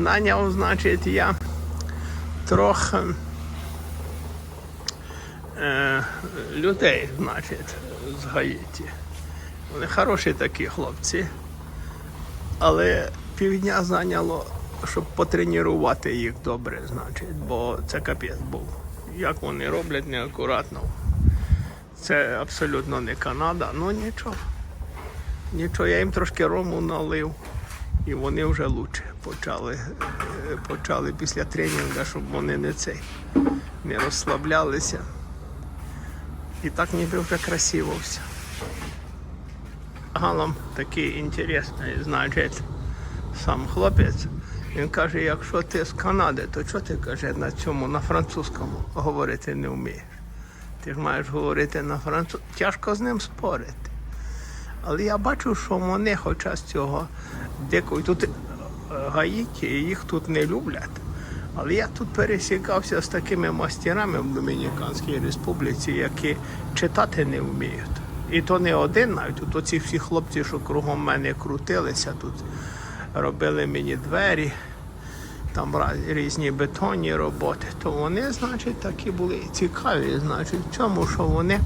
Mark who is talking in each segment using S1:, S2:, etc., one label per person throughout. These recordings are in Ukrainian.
S1: наняв, значить, я трохи е, людей, значить, з Гаїті. Вони хороші такі хлопці. Але півдня зайняло, щоб потренувати їх добре, значить, бо це капець був. Як вони роблять неакуратно. Це абсолютно не Канада, ну нічого. Нічого, я їм трошки рому налив, і вони вже лучше почали, е, почали після тренінгу, щоб вони не цей не розслаблялися. І так ніби вже красиво все. Галом такий інтересний, значить, сам хлопець. Він каже, якщо ти з Канади, то чого ти каже на цьому, на французькому говорити не вмієш? Ти ж маєш говорити на французькому. Тяжко з ним спорити. Але я бачу, що вони, хоча з цього дикої тут е, Гаїті, їх тут не люблять. Але я тут пересікався з такими мастерами в Домініканській Республіці, які читати не вміють. І то не один навіть. Тут оці всі хлопці, що кругом мене крутилися, тут робили мені двері, там різні бетонні роботи, то вони, значить, такі були цікаві. Значить, в цьому, що вони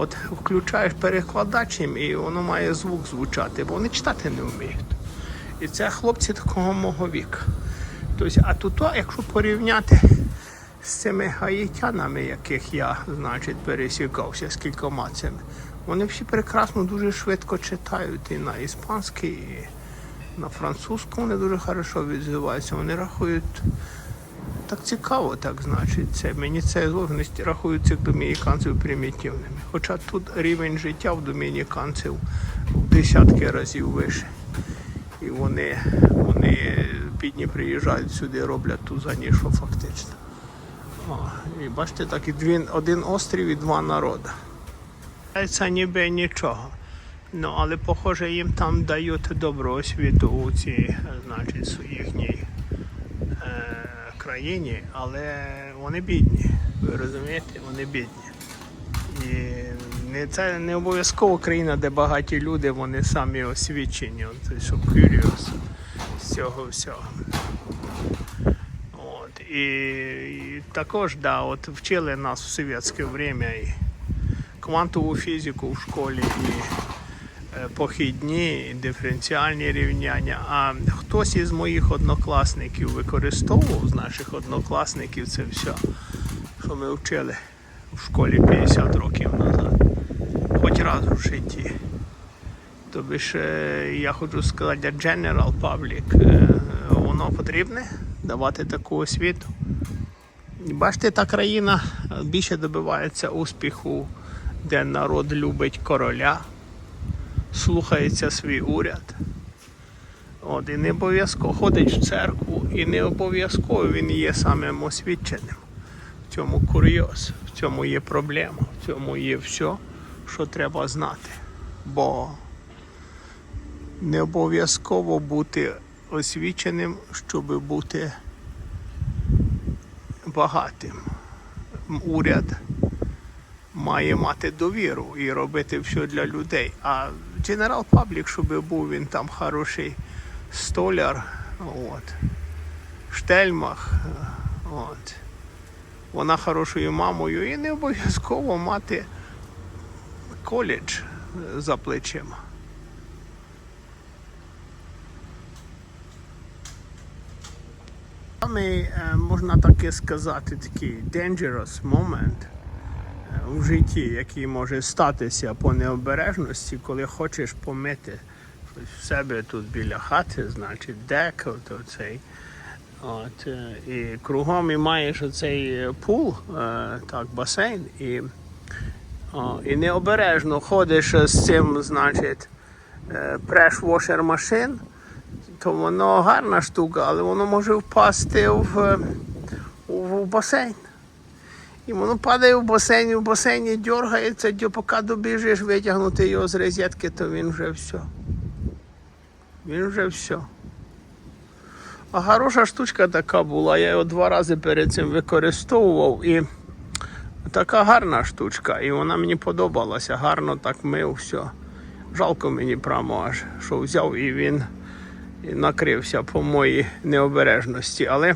S1: от включаєш перекладач і воно має звук звучати, бо вони читати не вміють. І це хлопці такого мого віку. Тобто, а тут, якщо порівняти з цими гаїтянами, яких я, значить, пересікався з кількома цими, вони всі прекрасно дуже швидко читають і на іспанській, і на французькому вони дуже хорошо відзиваються. Вони рахують так цікаво, так значить. Це мені це зовсім рахують цих домініканців примітивними. Хоча тут рівень життя в домініканців в десятки разів вище. І вони, вони бідні приїжджають сюди, роблять тут за ніщо фактично. О, і бачите, так і дві, один острів і два народи. Це ніби нічого. Ну, але похоже, їм там дають добру освіту у цій, значить, їхній країні, але вони бідні. Ви розумієте, вони бідні. І не, це не обов'язково країна, де багаті люди, вони самі освічені. Це що curious з цього всього. От, і, і також, да, от вчили нас в совєтське время і квантову фізику в школі, і похідні, і диференціальні рівняння. А хтось із моїх однокласників використовував з наших однокласників це все, що ми вчили в школі 50 років назад. Хоч раз в житті. Тобі ж е, я хочу сказати, General Public е, воно потрібне давати таку освіту. Бачите, та країна більше добивається успіху, де народ любить короля, слухається свій уряд. От, і не обов'язково ходить в церкву, і не обов'язково він є самим освіченим. В цьому курйоз, в цьому є проблема, в цьому є все, що треба знати. Бо не обов'язково бути освіченим, щоб бути багатим. Уряд має мати довіру і робити все для людей. А General Public, щоб був він там хороший столяр, от, штельмах, от, вона хорошою мамою і не обов'язково мати коледж за плечима. Самий, е, можна таке сказати, такий dangerous moment в житті, який може статися по необережності, коли хочеш помити в себе тут біля хати, значить дек, от оцей. От, е, і кругом і маєш оцей пул, е, так, басейн, і, і необережно ходиш з цим, значить, преш-вошер машин, то воно гарна штука, але воно може впасти е, в, в басейн. І воно падає в басейн, в басейні дергається, поки добіжиш витягнути його з розетки, то він вже все. Він вже все. А хороша штучка така була, я його два рази перед цим використовував і така гарна штучка, і вона мені подобалася, гарно так мив все. Жалко мені прямо аж, що взяв і він і накрився по моїй необережності. Але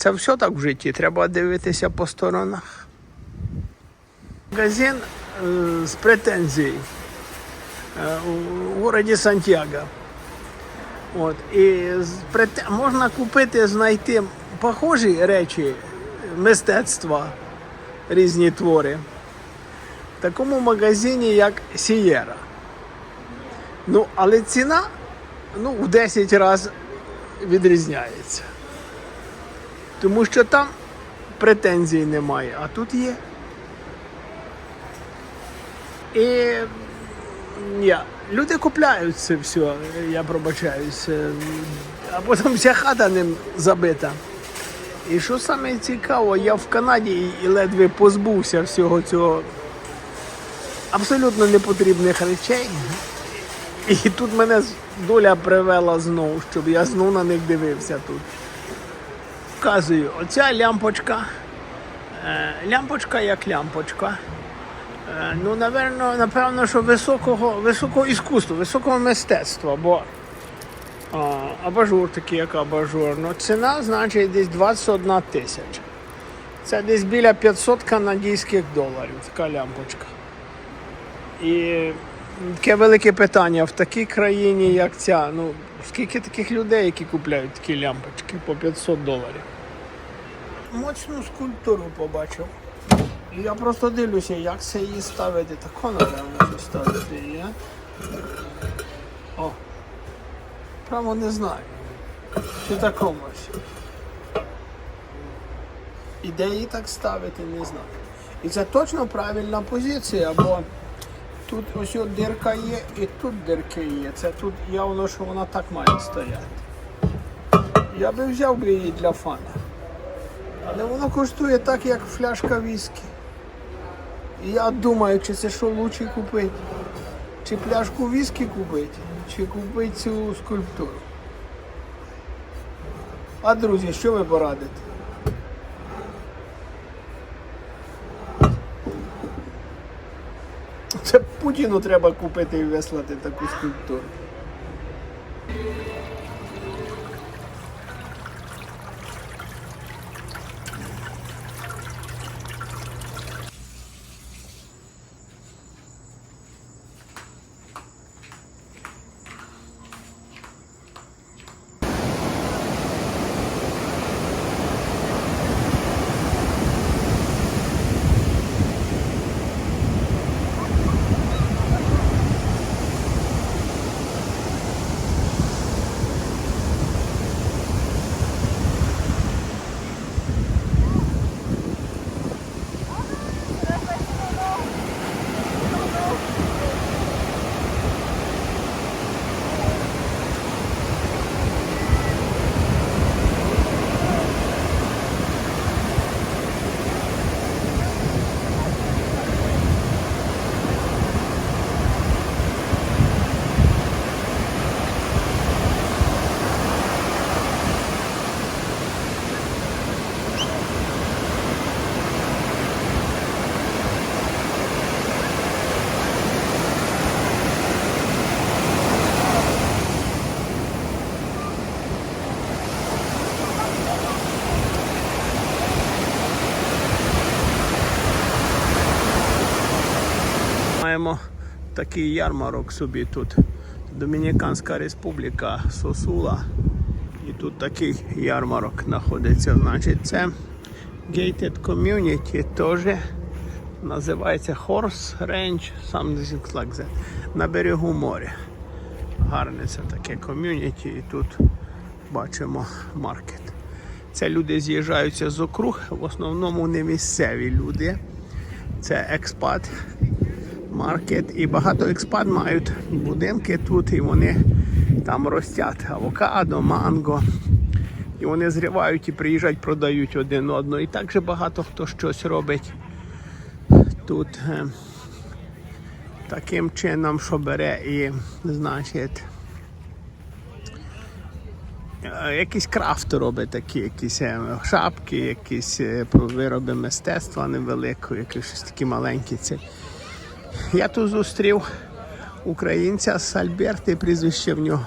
S1: це все так в житті. Треба дивитися по сторонах. Магазин е, з претензією е, у городі Сантьяго. От, і можна купити, знайти похожі речі мистецтва, різні твори в такому магазині, як Сієра. Ну, але ціна ну, в 10 разів відрізняється. Тому що там претензій немає, а тут є. І я. Люди купляють це все, я пробачаюсь. А потім вся хата ним забита. І що саме цікаво, я в Канаді і- ледве позбувся всього цього абсолютно непотрібних речей. І тут мене доля привела знову, щоб я знову на них дивився тут. Вказую, оця лямпочка. е, Лямпочка як лямпочка. Е, Ну, напевно, напевно, що високого, високого іскусства, високого мистецтва, бо а, абажур такий, як абажур. Ну, ціна, значить, десь 21 тисяча. Це десь біля 500 канадських доларів, така лямпочка. І таке велике питання в такій країні, як ця, ну, скільки таких людей, які купляють такі лямпочки по 500 доларів. Моцну скульптуру побачив. Я просто дивлюся, як це її ставити. Тако, напевно, ставити її. О. Право не знаю. Чи такому ось. І так ставити, не знаю. І це точно правильна позиція, бо тут ось от дирка є і тут дирки є. Це тут явно, що вона так має стояти. Я би взяв би її для фана. Але воно коштує так, як фляжка віскі. І я думаю, чи це що лучше купити? Чи пляшку віскі купити, чи купити цю скульптуру. А друзі, що ви порадите? Це Путіну треба купити і вислати таку скульптуру. Такий ярмарок собі тут. Домініканська республіка Сосула. І тут такий ярмарок знаходиться. Значить, це Gated Community теж називається Horse Ranch, something like. На берегу моря. Гарне це таке ком'юніті і тут бачимо маркет. Це люди з'їжджаються з округ, в основному не місцеві люди. Це експат маркет. І багато експат мають будинки тут, і вони там ростять авокадо, манго. І вони зривають і приїжджають, продають один одного. І також багато хто щось робить тут е, таким чином, що бере і, значить, е, якісь крафти робить такі, якісь е, шапки, якісь е, вироби мистецтва невеликого, якісь такі маленькі. Це. Я тут зустрів українця з Альберти, прізвище в нього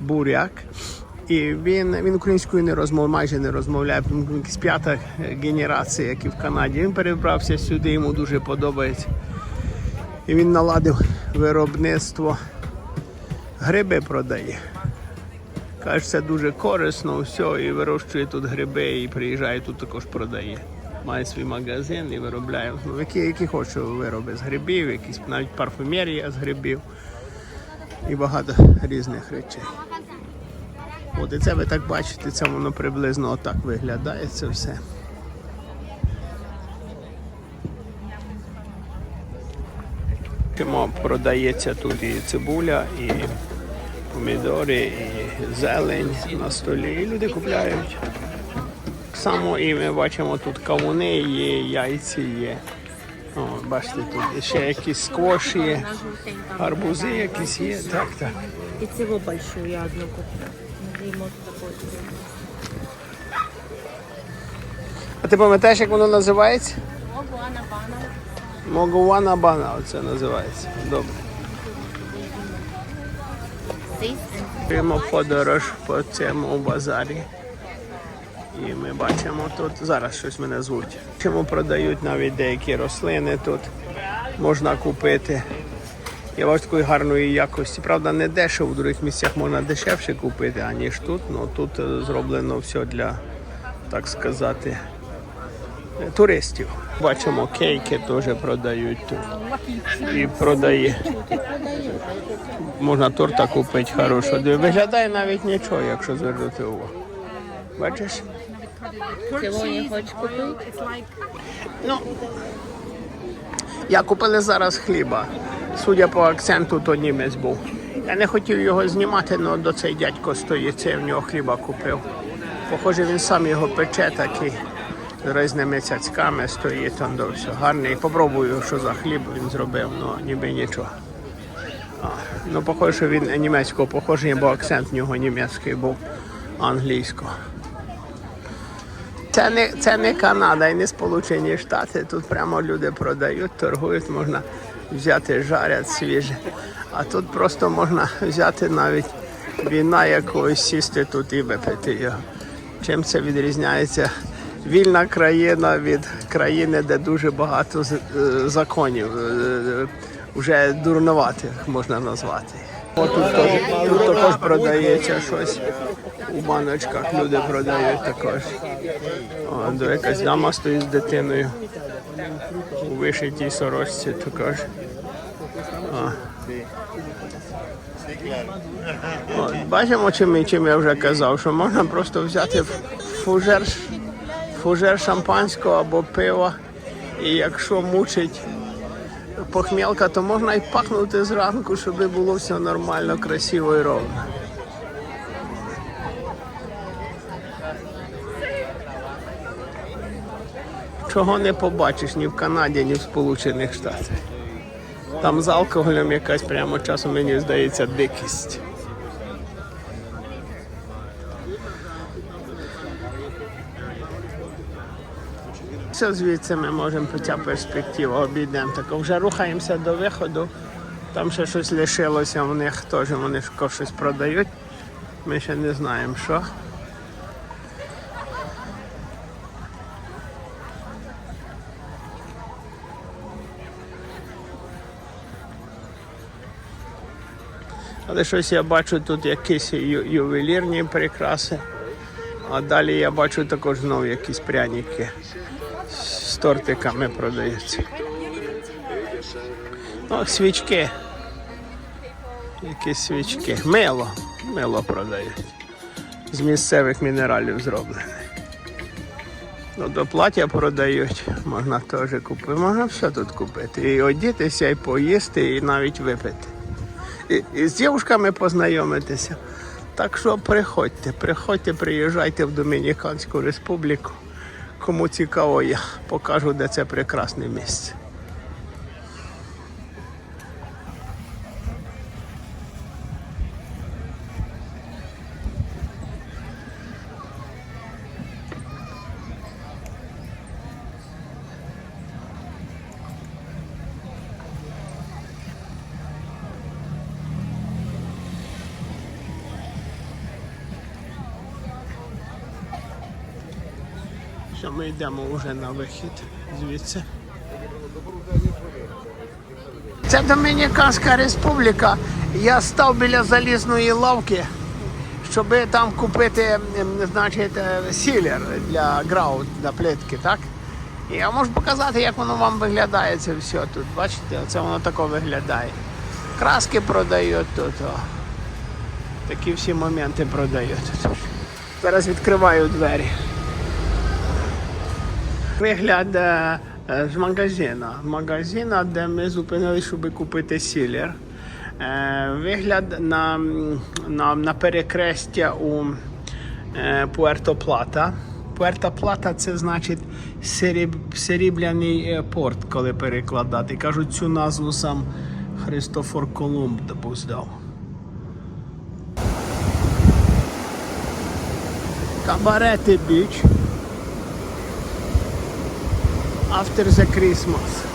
S1: буряк. І він, він українською не розмовляє, майже не розмовляє. Він якась п'ята генерація, як і в Канаді. Він перебрався сюди, йому дуже подобається. І він наладив виробництво. Гриби продає. Каже, це дуже корисно, все, і вирощує тут гриби, і приїжджає тут також продає. Має свій магазин і виробляє ну, які, які хоче вироби з грибів, якісь навіть парфумерія з грибів і багато різних речей. От і це ви так бачите, це воно приблизно отак виглядає це все. Продається тут і цибуля, і помідори, і зелень на столі. І люди купляють. Само і ми бачимо тут кавуни є, яйці є. О, бачите, тут ще якісь сквош є,
S2: На
S1: арбузи якісь є. Так, так.
S2: И всего большую я одну такой.
S1: А ти пам'ятаєш, як воно називається?
S2: Ого, она бана.
S1: Могуана бана, оце називається. Добре. Йдемо подорож по цьому базарі. І ми бачимо тут, зараз щось мене звуть. Чому продають навіть деякі рослини тут можна купити. Я бачу такої гарної якості. Правда, не дешево, в других місцях можна дешевше купити, аніж тут. Ну тут е, зроблено все для, так сказати, туристів. Бачимо, кейки теж продають тут. І продає. Можна торта купити хорошого. Виглядає навіть нічого, якщо звернути увагу. Бачиш? Ну, я купили зараз хліба. Судя по акценту, то німець був. Я не хотів його знімати, але до цей дядько стоїть, це я в нього хліба купив. Похоже, він сам його пече такий з різними цяцьками стоїть, там до все гарний. Попробую, що за хліб він зробив, ну ніби нічого. А, ну, похоже, що він німецького походження, бо акцент в нього німецький був англійського. Це не, це не Канада і не Сполучені Штати. Тут прямо люди продають, торгують, можна взяти, жарять свіже. А тут просто можна взяти навіть війна якогось сісти тут і випити його. Чим це відрізняється? Вільна країна від країни, де дуже багато е, законів, е, вже дурноватих можна назвати. О, тут, тут також продається щось. У баночках люди продають також. До якась дама стоїть з дитиною. У вишитій сорочці також. О. От, бачимо, чим, чим я вже казав, що можна просто взяти фужер, фужер шампанського або пива. І якщо мучить похмілка, то можна і пахнути зранку, щоб було все нормально, красиво і ровно. Чого не побачиш ні в Канаді, ні в Сполучених Штатах. Там з алкоголем якась прямо часом, мені здається, дикість. Все звідси ми можемо ця перспектива обійдемо. Так вже рухаємося до виходу. Там ще щось лишилося, в них теж вони ж щось продають. Ми ще не знаємо що. Але щось я бачу тут якісь ю- ювелірні прикраси. А далі я бачу також знову якісь пряники тортиками продаються. О, свічки. Якісь свічки. Мило. Мило продають. З місцевих мінералів зроблене. Ну, до плаття продають, можна теж купити. Можна все тут купити. І одітися, і поїсти, і навіть випити. І, і з дівчатками познайомитися. Так що приходьте, приходьте, приїжджайте в Домініканську республіку. Кому цікаво, я покажу, де це прекрасне місце. Все, ми йдемо вже на вихід звідси. Це Домініканська республіка. Я став біля залізної лавки, щоб там купити, ем, значить, е, сілер для граут, для плитки, так? Я можу показати, як воно вам виглядає це все тут. Бачите, оце воно тако виглядає. Краски продають тут. О. Такі всі моменти продають. Зараз відкриваю двері. Вигляд е, е, з магазина. Магазина, де ми зупинилися, щоб купити сілер. Е, Вигляд на, на, на перекрестя у Пуерто Плата. Пуерто Плата це значить сереб, серебряний е, порт, коли перекладати. Кажуть, цю назву сам Христофор Колумб допустив. Кабарети біч. After the Christmas.